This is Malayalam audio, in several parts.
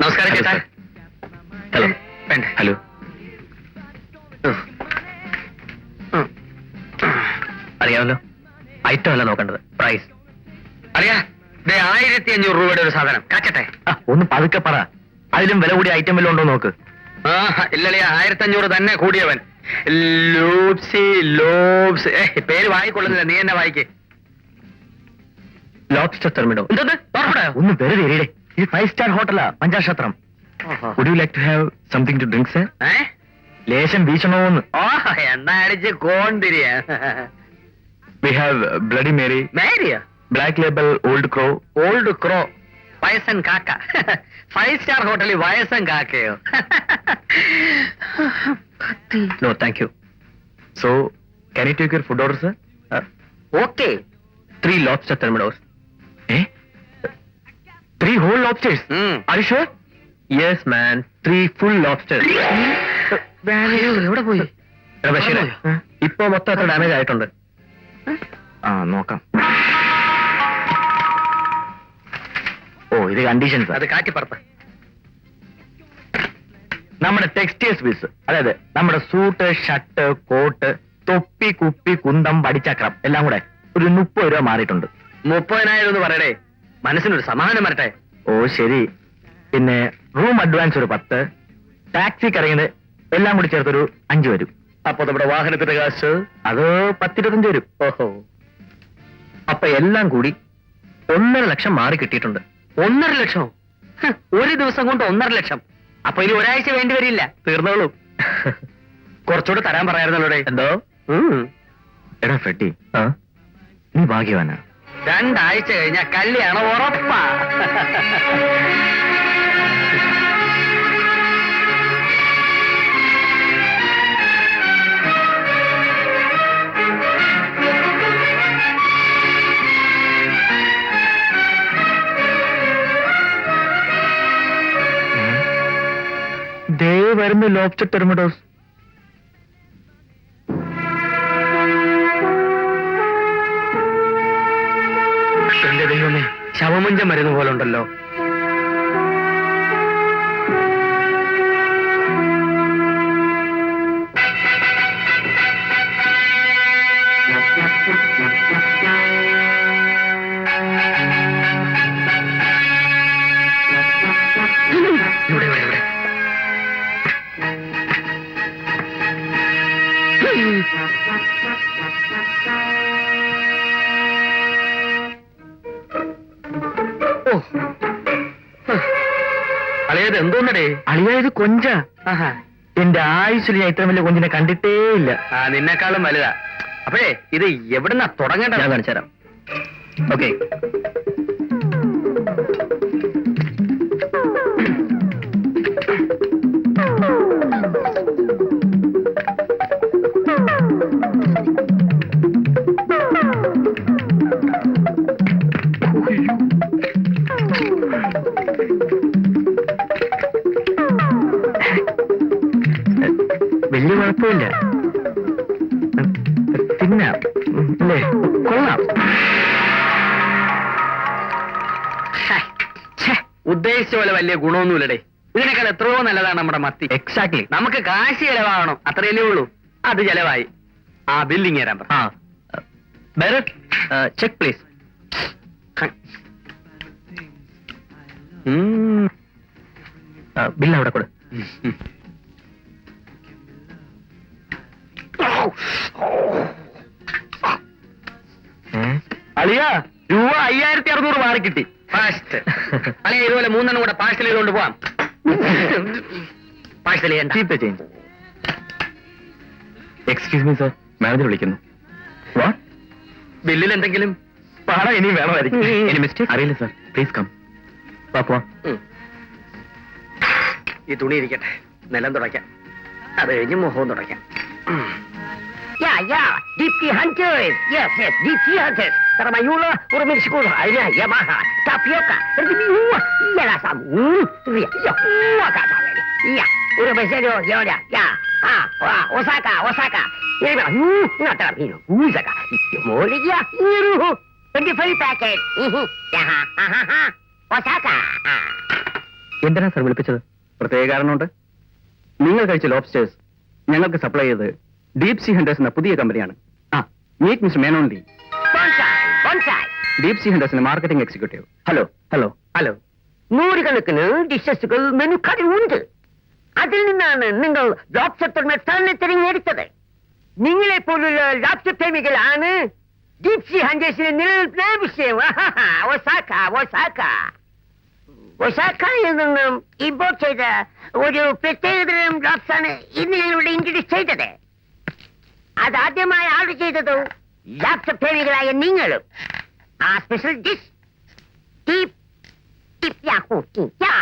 നമസ്കാരം ചേട്ടാ. ഹലോ വേണ്ട. ഹലോ അറിയാമല്ലോ? ഐറ്റം അല്ല നോക്കേണ്ടത്. പ്രൈസ് അറിയാ? ആയിരത്തി അഞ്ഞൂറ് രൂപയുടെ ഒരു സാധനം. കാച്ചട്ടെ. ഒന്ന് പതുക്കെ പറ. അതിലും വില കൂടിയ ഐറ്റം വല്ലതും ഉണ്ടോ നോക്ക്. ആ ഇല്ലല്ലേ ആയിരത്തി അഞ്ഞൂറ് തന്നെ കൂടിയവൻ. ലൂപ്സി ലോബ്സ് പേര് വായിക്കൊള്ളുന്നില്ല. നീ എന്നെ വായിക്കേ. ലോബ്സ്റ്റർ തെർമിഡോ എന്തത് ഒന്ന് വെറുതെ ഇരിടെ. ഇത് five star ഹോട്ടലാ പഞ്ചാക്ഷത്രം would you like to have something to drink sir ഏ ലേശം വീശണോന്ന് ഓ എണ്ണ അടിച്ച് കോണ്ടിരിയ we have bloody Mary മേരിയ black label old crow old crow വയസ്സൻ കാക്ക ഫൈവ് സ്റ്റാർ ഹോട്ടലിൽ വയസ്സൻ കാക്കയോ no thank you so can you take your food order sir okay three lobster thermidors ഏ three whole lobsters Are you sure? Yes, man. Three full lobsters. എവിടെ പോയി? ബഷീറെ, ഇപ്പൊ മൊത്തം എത്ര ഡാമേജ് ആയിട്ടുണ്ട്? ആ നോക്കാം. ഓ ഇത് കണ്ടീഷൻസ് അത് കാറ്റി പറത്ത നമ്മുടെ ടെക്സ്റ്റൈൽസ് പീസ് അതായത് നമ്മുടെ സൂട്ട് ഷർട്ട് കോട്ട് തൊപ്പി കുപ്പി കുന്തം പടിച്ചക്രം എല്ലാം കൂടെ ഒരു മുപ്പത് രൂപ മാറിയിട്ടുണ്ട്. മുപ്പതിനായിരം എന്ന് പറയടേ. മനസ്സിനൊരു സമാധാനം വരട്ടെ? ഓ ശരി. പിന്നെ റൂം അഡ്വാൻസ് ഒരു പത്ത്. ടാക്സി കറങ്ങിയത് എല്ലാം കൂടി ചേർത്തൊരു അഞ്ച് വരും. അപ്പൊ നമ്മുടെ വാഹനത്തിന്റെ കാശ്? അത് പത്തിരുപത്തഞ്ച് വരും. ഓഹോ. അപ്പൊ എല്ലാം കൂടി ഒന്നര ലക്ഷം മാറി കിട്ടിയിട്ടുണ്ട്. ഒന്നര ലക്ഷം ഒരു ദിവസം കൊണ്ട് ഒന്നര ലക്ഷം. അപ്പൊ ഇനി ഒരാഴ്ച വേണ്ടി വരില്ല. തീർന്നോളൂ. കുറച്ചുകൂടെ തരാൻ പറയാറുണ്ടോ എന്തോ? എടാ ഫെട്ടി. നീ ഭാഗ്യവാനാ. രണ്ടാഴ്ച കഴിഞ്ഞാ കല്യാണം ഉറപ്പാ. ദേ വരുന്നു ലോബ്സ്റ്റർ ടെർമിഡോസ് മരുന്ന് പോലെ ഉണ്ടല്ലോ. അളിയത് എന്തോന്നടേ? അളിയായത് കൊഞ്ച. ആഹാ. എന്റെ ആയുസ്സിൽ ഞാൻ ഇത്ര വലിയ കൊഞ്ചിനെ കണ്ടിട്ടേ ഇല്ല ആ നിന്നെക്കാളും വലുതാ. അപ്പേ ഇത് എവിടുന്നാ തുടങ്ങേണ്ട ഞാൻ കാണിച്ചു തരാം ഓക്കെ. വലിയ കുഴപ്പമില്ല. തിന്നാം അല്ലേ? കൊള്ളാം. ഉദ്ദേശിച്ച പോലെ വലിയ ഗുണമൊന്നുമില്ലടേ. ഇതിനേക്കാൾ എത്രയോ നല്ലതാണ് നമ്മുടെ മത്തി. എക്സാക്ട്ലി നമുക്ക് കാശ് ചെലവാകണം അത്രയല്ലേ ഉള്ളൂ. അത് ചെലവായി. ആ ബില്ലിങ് തരാൻ പറ ചെക്ക് പ്ലീസ്. ബില്ല് അവിടെ കൊടു. അളിയ രൂപ അയ്യായിരത്തി അറുന്നൂറ് മാറി കിട്ടി. ഫാസ്റ്റ് അളിയ ഇതുപോലെ മൂന്നെണ്ണം കൂടെ പാഴ്സൽ ചെയ്തുകൊണ്ട് പോവാം. പാഴ്സൽ ചെയ്യണ്ട. Cheap change excuse me sir manager വിളിക്കുന്നു. വാട്ട് ബില്ലിൽ എന്തെങ്കിലും? പണം ഇനിയും വേണമായിരിക്കും. ഇനി മിസ്റ്റേക്ക് അറിയില്ല സർ പ്ലീസ് കം പാപ്പോ ഈ തുണി ഇരിക്കട്ടെ. നിലം തുടയ്ക്കാം. അത് കഴിഞ്ഞ് മുഖവും തുടയ്ക്കാം. Ja, ja, die Hunters. Yes, yes, die Hunters. Taramayula, Urumishkula, Aina, Yamaha, Tapioca, Erdimiua, Yalasam, Ya, Ya, Wakata, Ya, Urumeserio, Yoda, Ya, Ah, Wa, Osaka, Osaka, Yama, Nu, Natarino, Uzaka, Yomolia, Iru, and the free packet. Ya, ha, ha, ha, ha, Osaka. ah. എന്തിനാ സർ വിളിപ്പിച്ചത് പ്രത്യേക കാരണമുണ്ട് നിങ്ങൾ കഴിച്ച ലോബ്സ്റ്റേഴ്സ് ഞങ്ങൾക്ക് സപ്ലൈ ചെയ്ത് ഡീപ് സി ഹണ്ടേഴ്സ് എന്ന പുതിയ കമ്പനിയാണ്. ആ meet mister Menon Lee deep sea ഹണ്ടേഴ്സിന്റെ marketing executive hello hello hello. നൂറുകണക്കിന് ഡിഷസുകൾ മെനു ഉണ്ട് അതിൽ നിന്നാണ് നിങ്ങൾ ലോബ്സ്റ്റർ തന്നെ തിരഞ്ഞെടുത്തത്. നിങ്ങളെ പോലുള്ള ലോക്സ പ്രേമികളാണ് ഡീപ്സി ഹണ്ടേഴ്സിന് നിലനിൽപ്പിന് വിഷയം. Osaka Osaka. ഒസാക്കയിൽ നിന്നും ഇമ്പോർട്ട് ചെയ്ത ഒരു പ്രത്യേകതരം ലോബ്സാണ് ഇന്ന് ഞങ്ങളുടെ ഇൻട്രൊഡ്യൂസ് ചെയ്തത്. അതാദ്യമായി ആർഡർ ചെയ്തതോ ലോബ്സ്റ്റർ പ്രേമികളായ നിങ്ങളും. ആ special dish deep deep yahoo ya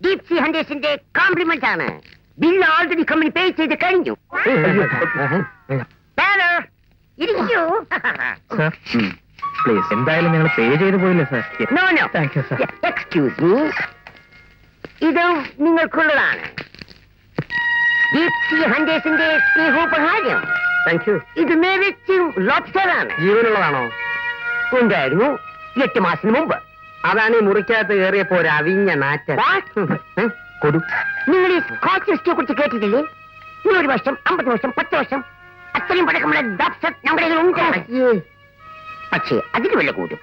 deep sea ഹണ്ടേഴ്സിന്റെ compliment ആണ്. ബില്ല് ഓൾറെഡി കമ്പനി പേ ചെയ്ത് കഴിഞ്ഞു. ഇരിക്കൂ. സർ പ്ലീസ് എന്തായാലും ഞങ്ങൾ പേ ചെയ്ത് പോയില്ല sir no no thank you sir excuse me ഇത് നിങ്ങൾക്കുള്ളതാണ്. സി ഹണ്ടേഴ്സിന്റെ സ്നേഹോപഹാരം. താങ്ക് യു ഇത് നേരിച്ചും ലോബ്സ്റ്റർ ആണ് ജീവനുള്ളതാണോ? ഉണ്ടായിരുന്നു. എട്ട് മാസത്തിന് മുമ്പ്. അതാണ് ഈ മുറിക്കകത്ത് കയറിയപ്പോ ഒരു അവിഞ്ഞ നാറ്റ. കൊടു. നിങ്ങൾ ഈ സ്കോച്ച് ഹിസ്റ്ററിയെ കുറിച്ച് കേട്ടിട്ടില്ലേ? നൂറ് വർഷം അമ്പത് വർഷം പത്ത് വർഷം അത്രയും പഴക്കമുള്ള ലോബ്സ്റ്റർ നമ്മുടെ ഉണ്ട്. പക്ഷേ അതിന് വില കൂടും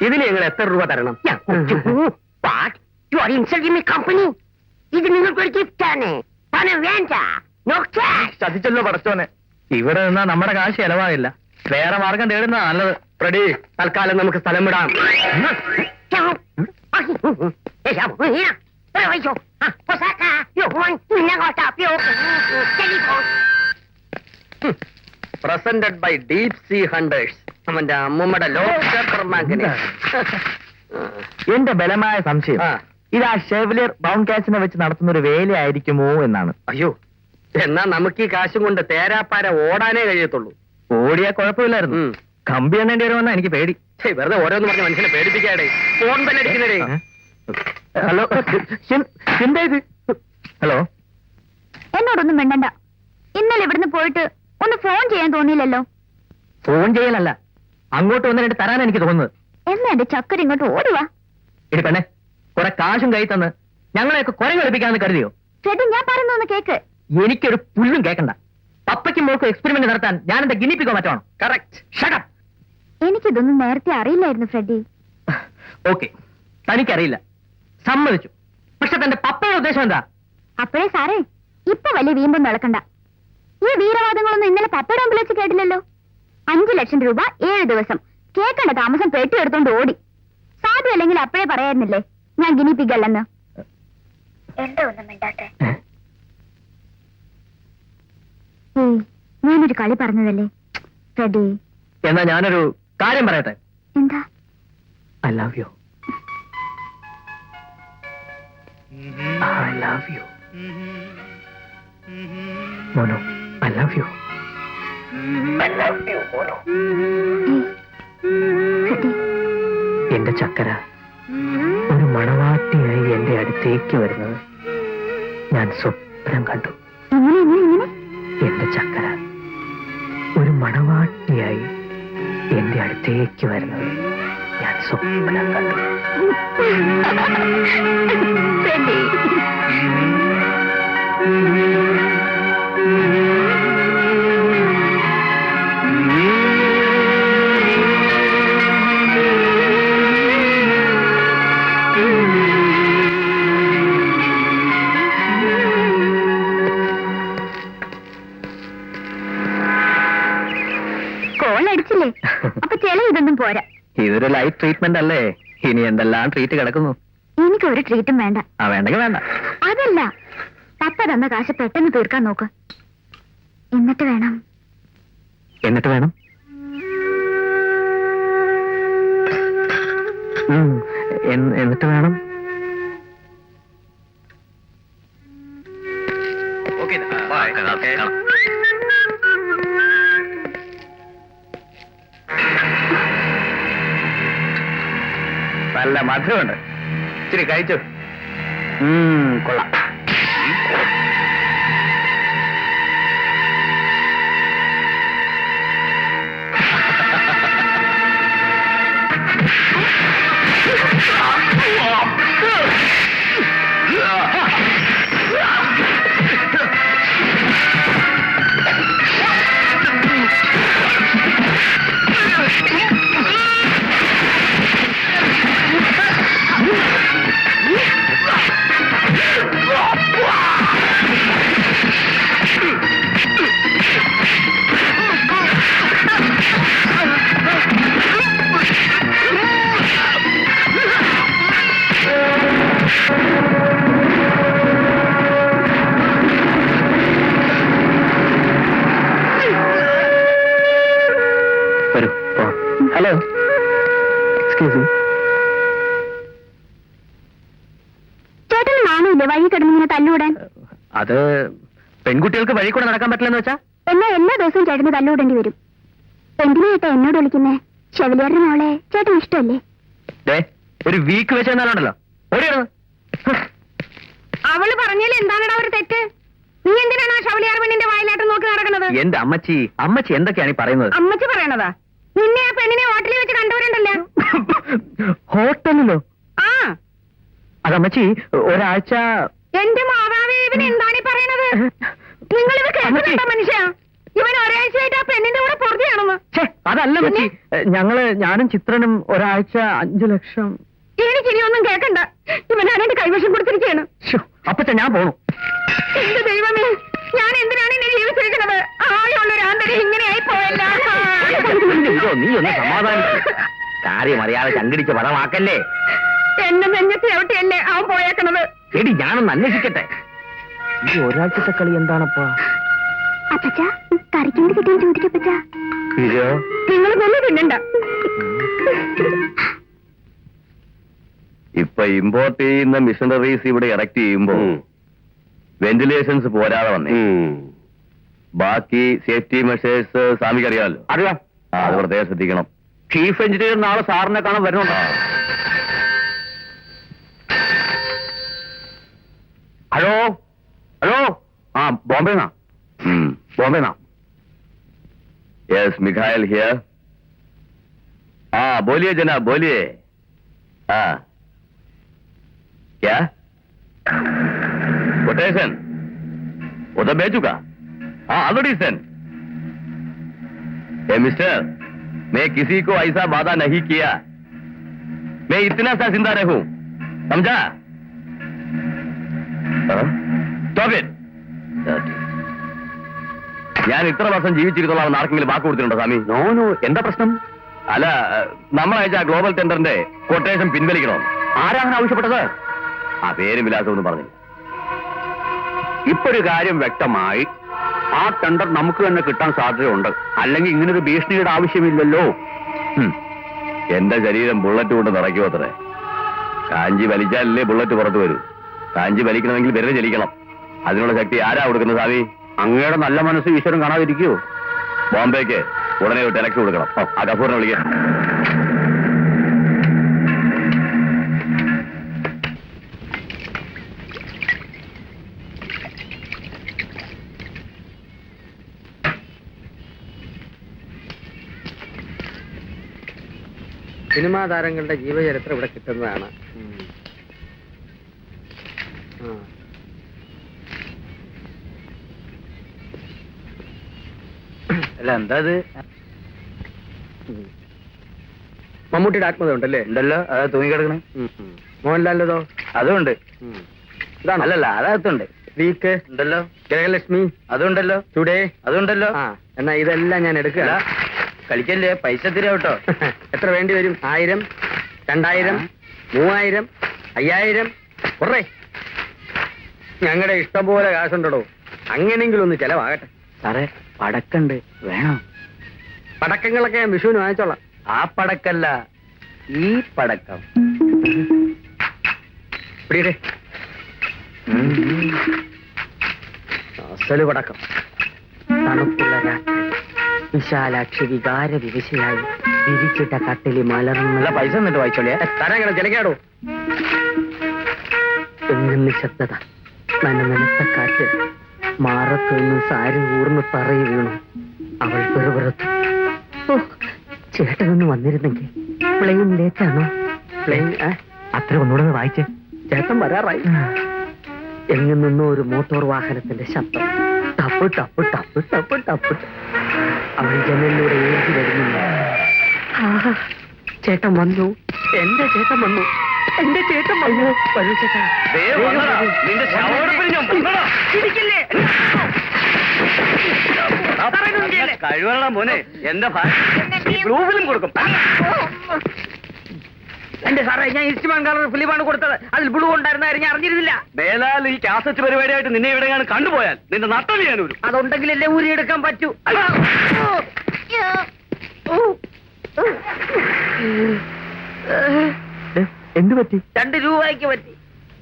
ഇതിന് ഞങ്ങൾ എത്ര രൂപ തരണം? You are insulting my company ഇത് നിങ്ങൾക്ക് ഒരു ഗിഫ്റ്റ് ആണ്. പണം വേണ്ട. ശ്രദ്ധിച്ചല്ലോ പടച്ചോനെ. ഇവിടെ നിന്നാ നമ്മുടെ കാശ് ചെലവാകില്ല. വേറെ മാർഗം തേടുന്ന നല്ലത്. റെഡി. തൽക്കാലം നമുക്ക് സ്ഥലം വിടാം. Presented by deep sea hunters അവന്റെ അമ്മൂമ്മയുടെ ലോകർ ബാങ്കിന് എന്റെ ബലമായ സംശയം. ഇത് ആ ഷെവലിയർ ബൗൺ കാസിനെ വെച്ച് നടത്തുന്ന ഒരു വേലയായിരിക്കുമോ എന്നാണ്. അയ്യോ എന്നാ നമുക്ക് ഈ കാശും കൊണ്ട് തേരാപ്പാര ഓടാനേ കഴിയത്തുള്ളൂ. ഓടിയാ കുഴപ്പമില്ലായിരുന്നു. കമ്പി എണ്ണേണ്ടി വരുമെന്നാ എനിക്ക് പേടി. വെറുതെ ഓരോന്ന് പറഞ്ഞ് മനുഷ്യനെ പേടിപ്പിക്കാടേ ഫോൺ തന്നെ അടിക്കുന്നേ. ഹലോ എന്താ ഇത്. ഹലോ. എന്നോടൊന്നും വേണ്ടണ്ട ഇന്നലെ ഇവിടുന്ന് പോയിട്ട് ഒന്ന് ഫോൺ ചെയ്യാൻ തോന്നിയില്ലല്ലോ. ഫോൺ ചെയ്യലല്ല. അങ്ങോട്ട് ഒന്ന് രണ്ട് തരാൻ എനിക്ക് തോന്നുന്നത്. എന്നാ എന്റെ ചക്കര ഇങ്ങോട്ട് ഓടുവാ എടുക്കണേ കുറെ കാശും കൈ തന്ന് ഞങ്ങളെയൊക്കെ കുറെ കളിപ്പിക്കാന്ന് കരുതിയോ? ചേട്ടൻ ഞാൻ പറയുന്നൊന്ന് കേക്ക്. എനിക്കൊരു പുല്ലും കേൾക്കണ്ട പപ്പയ്ക്കും മോൾക്കും എക്സ്പെരിമെന്റ് നടത്താൻ ഞാൻ എന്താ ഗിനിപ്പിക്കോ മറ്റാണോ കറക്റ്റ് ഷടപ്പ് എനിക്കിതൊന്നും നേരത്തെ അറിയില്ലായിരുന്നു ഫ്രെഡി. ഓക്കെ തനിക്കറിയില്ല. സമ്മതിച്ചു. പക്ഷെ തന്റെ പപ്പയുടെ ഉദ്ദേശം എന്താ? അപ്പോഴേ സാറേ ഇപ്പൊ വലിയ വീമ്പം നടക്കണ്ട ഈ വീരവാദങ്ങളൊന്നും ഇന്നലെ പപ്പയുടെ മുമ്പിൽ വെച്ച് കേട്ടില്ലല്ലോ? അഞ്ചു ലക്ഷം രൂപ ഏഴ് ദിവസം. കേൾക്കണ്ട താമസം പെട്ടി എടുത്തോണ്ട് ഓടി. സാധ്യമല്ലെങ്കിൽ അപ്പോഴേ പറയായിരുന്നില്ലേ? ഞാൻ ഗിനിപ്പിക്കല്ലെന്ന് എന്താ ഒന്നും മിണ്ടാത്തെ. ഞാനൊരു കളി പറഞ്ഞതല്ലേ? റെഡി. എന്നാ ഞാനൊരു കാര്യം പറയട്ടെ? എന്താ? I love you I love you മോനോ I love you I love you മോനോ. എന്റെ ചക്കര ഒരു മണവാട്ടിയായി എന്റെ അടുത്തേക്ക് വരുന്നത് ഞാൻ സ്വപ്നം കണ്ടു. എന്റെ ചക്കര. മണവാട്ടിയായി എന്റെ അടുത്തേക്ക് വരുന്നത് ഞാൻ സ്വപ്നം കണ്ടു. Thank കോൾ അപ്പൊ ചെലവ് ഇതൊന്നും പോരാ. ഇതൊരു ലൈറ്റ് ട്രീറ്റ്മെന്റ് അല്ലേ? ഇനി എന്തെല്ലാം ട്രീറ്റ് കിടക്കുന്നു? എനിക്ക് ഒരു ട്രീറ്റും വേണ്ട. ആ വേണ്ടെങ്കിൽ വേണ്ട. അതല്ല. പപ്പ തന്ന കാശ് പെട്ടെന്ന് തീർക്കാൻ നോക്ക്. എന്നിട്ട് വേണം. എന്നിട്ട് വേണം? ഉം, എന്ന്- ബൈ വേണം? നല്ല മധുരമുണ്ട്. ഇച്ചിരി കഴിച്ചു? കൊള്ളാം. അത് പെൺകുട്ടികൾക്ക് വഴി കൂടെ നടക്കാൻ പറ്റില്ലെന്ന് വെച്ചാ? എന്നാ എല്ലാ ദിവസവും ചേട്ടന് തല്ലോടേണ്ടി വരും. എന്തിനാ ചേട്ടാ എന്നോട് വിളിക്കുന്നേ? ഷെവലിയാരുടെ മോളെ ചേട്ടൻ ഇഷ്ടമല്ലേ? ഒരു വീക്ക് വെച്ച് എന്നാലുണ്ടല്ലോ അവൾ പറഞ്ഞാൽ എന്താണടാ ഒരു തെറ്റ്? നീ എന്തിനാണ് ആ ഷവലിയാർ പെണ്ണിന്റെ വായിലാട്ടം നോക്കി നടക്കുന്നത്? എന്റെ അമ്മച്ചി അമ്മച്ചി എന്തൊക്കെയാണ് ഈ പറയുന്നത്? അമ്മച്ചി പറയണതാ. നിന്നെ ആ പെണ്ണിനെ ഹോട്ടലിൽ വെച്ച് കണ്ടവരുണ്ടല്ലോ? ഹോട്ടലിലോ? ആ. അതമ്മച്ചി ഒരാഴ്ച എന്റെ മാതാവേ എന്താണ് പറയണത്? നിങ്ങൾ ഇത് കേൾക്കുന്നുണ്ടോ മനുഷ്യ. ഇവൻ ഒരാഴ്ചയായിട്ട് ആ പെണ്ണിന്റെ കൂടെ പൊറുതിയാണെന്ന്. അതല്ല മച്ചി ഞങ്ങൾ ഞാനും ചിത്രനും ഒരാഴ്ച അഞ്ചു ലക്ഷം. എനിക്കിനി ഒന്നും കേൾക്കണ്ട. ഇവൻ ആരുടെ കൈവശം കൊടുത്തിരിക്കുകയാണ്. അപ്പച്ച ഞാൻ പോണു. എന്റെ ദൈവമേ ഞാൻ എന്തിനാണ് ഇനി ജീവിച്ചിരിക്കുന്നത്? ആയുള്ള ഒരു ആന്തരം ഇങ്ങനെയായി പോയല്ല. നീ ഒന്ന് സമാധാനിക്ക് കാര്യം അറിയാതെ ചങ്കിടിച്ച് പടമാക്കല്ലേ? എന്നെ നെഞ്ഞത്തി എവിടെയല്ലേ അവൻ പോയേക്കണത്? എടി ഞാനൊന്ന് അന്വേഷിക്കട്ടെ. ഈ ഒരാഴ്ചത്തെ കളി എന്താണപ്പാ? അപ്പച്ച കറിക്കൊണ്ട് കിട്ടാൻ ചോദിക്കപ്പച്ച നിങ്ങൾ കൊല്ലു തിന്നണ്ട. ഇപ്പൊ ഇമ്പോർട്ട് ചെയ്യുന്ന മിഷനറീസ് ഇവിടെ ഇറക്ട് ചെയ്യുമ്പോ വെന്റിലേഷൻസ് പോരാതെ വന്നേ. ബാക്കി സേഫ്റ്റി മെഷേഴ്സ് സ്വാമിക്ക് അറിയാമല്ലോ അറിയാം. ആ, അത് പ്രത്യേകം ശ്രദ്ധിക്കണം. ചീഫ് എഞ്ചിനീയർ നാളെ സാറിനെ കാണാൻ വരുന്നുണ്ടോ. ഹലോ हेलो हाँ बॉम्बे ना बॉम्बे ना यस मिखाइल हियर हाँ बोलिए जनाब बोलिए हाँ क्या कोटेशन वो तो भेज चुका हाँ ऑलरेडी सेन ए मिस्टर मैं किसी को ऐसा वादा नहीं किया मैं इतना सा ज़िंदा रहूँ समझा हाँ? ഞാൻ ഇത്ര വർഷം ജീവിച്ചിരുന്നോളാം ആർക്കെങ്കിലും വാക്ക് കൊടുത്തിട്ടുണ്ടോ സ്വാമി? നോ നോ എന്താ പ്രശ്നം? അല്ല നമ്മൾ അയച്ച ഗ്ലോബൽ ടെൻഡറിന്റെ കൊട്ടേഷൻ പിൻവലിക്കണം? ആരാണ് ആവശ്യപ്പെട്ടത്? ആ പേരും വിലാസം ഒന്നും പറഞ്ഞില്ല. ഇപ്പൊ ഒരു കാര്യം വ്യക്തമായി ആ ടെൻഡർ നമുക്ക് തന്നെ കിട്ടാൻ സാധ്യതയുണ്ട്. അല്ലെങ്കിൽ ഇങ്ങനൊരു ഭീഷണിയുടെ ആവശ്യമില്ലല്ലോ. എന്റെ ശരീരം ബുള്ളറ്റ് കൊണ്ട് നിറയ്ക്കുമത്രേ കാഞ്ചി വലിച്ചാലല്ലേ ബുള്ളറ്റ് പുറത്തു വരൂ. കാഞ്ചി വലിക്കണമെങ്കിൽ വിരൽ ചലിക്കണം. അതിനുള്ള ശക്തി ആരാ കൊടുക്കുന്നത് സാവി? അങ്ങയുടെ നല്ല മനസ്സ് ഈശ്വരൻ കാണാതിരിക്കൂ ബോംബെക്ക് ഉടനെ ഒരു ടെലക്ട് കൊടുക്കണം. ആ കഫൂറിനെ വിളിക്കാം. സിനിമാ താരങ്ങളുടെ ജീവചരിത്രം ഇവിടെ കിട്ടുന്നതാണ് ആ. അല്ല എന്താ അത്? മമ്മൂട്ടിയുടെ ആത്മത ഉണ്ടല്ലേ ഉണ്ടല്ലോ അതാ തൂങ്ങിക്കിടക്കണേ. മോഹൻലാലിന്റേതോ അതുണ്ട്. ഇതാണ്? അല്ലല്ല അതകത്തുണ്ട്. വീക്ക് ഉണ്ടല്ലോ. ഗ്രഹലക്ഷ്മി അതുണ്ടല്ലോ. ടുഡേ. അതുണ്ടല്ലോ. ആ എന്നാ ഇതെല്ലാം ഞാൻ എടുക്കുക കളിക്കല്ലേ? പൈസ തരാം കേട്ടോ? എത്ര വേണ്ടി വരും? ആയിരം രണ്ടായിരം മൂവായിരം അയ്യായിരം. കുറേ ഞങ്ങളുടെ ഇഷ്ടം പോലെ കാശുണ്ടോ അങ്ങനെങ്കിലും ഒന്ന് ചെലവാകട്ടെ. സാറേ പടക്കണ്ട്. വേണം. പടക്കങ്ങളൊക്കെ ഞാൻ വിഷുവിന് വാങ്ങിച്ചോളാം. ആ പടക്കല്ല ഈ പടക്കം. പിടിയിടെ. അസൽ പടക്കം. തണുപ്പുള്ള രാത്രി വിശാലാക്ഷി വികാര വിവശയായി വിരിച്ചിട്ട കട്ടിലി മലർന്നുള്ള പൈസ എന്നിട്ട് വായിച്ചോളിയാ തരങ്ങനെ ചിലക്കാടോ എങ്ങും നിശബ്ദത നനനനത്ത കാറ്റ്. മാറത്തുനിന്ന് സാരി ഊർന്ന് തറയി വീണു അവൾ പെറുപെറുത്തു ഓ ചേട്ടനൊന്ന് വന്നിരുന്നെങ്കിൽ പ്ലെയിൻ ലേറ്റാണോ? പ്ലെയിൻ അത്ര ഒന്നുകൂടെ വായിച്ചേ. ചേട്ടൻ വരാറായി. എങ്ങു നിന്നോ ഒരു മോട്ടോർ വാഹനത്തിന്റെ ശബ്ദം. ടപ്പ് ടപ്പ് ടപ്പ് ടപ്പ് ടപ്പ്. അവൾ ജനലിലൂടെ ഏറ്റി വരുന്നില്ല ചേട്ടൻ വന്നു. എന്റെ ചേട്ടൻ വന്നു. എന്റെ ചേട്ടൻ വന്നു. വരൂ ചേട്ടാ. ദേ വന്നെടാ. നിന്റെ? കഴിവണ മോനെ. എന്റെ ബ്ലൂ ഫിലിം കൊടുക്കും. എന്റെ സാറേ ഞാൻ ഇസ്റ്റിമാൻ കളർ ഫിലിമാണ് കൊടുത്തത്. അതിൽ ബ്ലൂ ഉണ്ടായിരുന്ന കാര്യം ഞാൻ അറിഞ്ഞിരുന്നില്ല. മേലാൽ ഈ കാസറ്റ് പരിപാടിയായിട്ട് നിന്നെ ഇവിടെ ഞാൻ കണ്ടുപോയാൽ നിന്റെ നട്ടം ചെയ്യാൻ ഒരു അതുണ്ടെങ്കിലല്ലേ ഊരിയെടുക്കാൻ പറ്റൂ. എന്ത് പറ്റി? രണ്ട് രൂപയ്ക്ക് പറ്റി.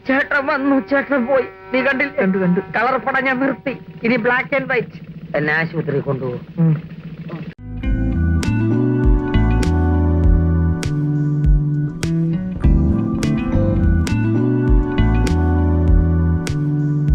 ചേട്ടൻ വന്നു ചേട്ടൻ പോയി. നീ കണ്ടില്ല? കണ്ടു കണ്ടു. കളർ പടം ഞാൻ നിർത്തി. ഇനി ബ്ലാക്ക് ആൻഡ് വൈറ്റ് എന്നെ ആശുപത്രി കൊണ്ടുപോകും.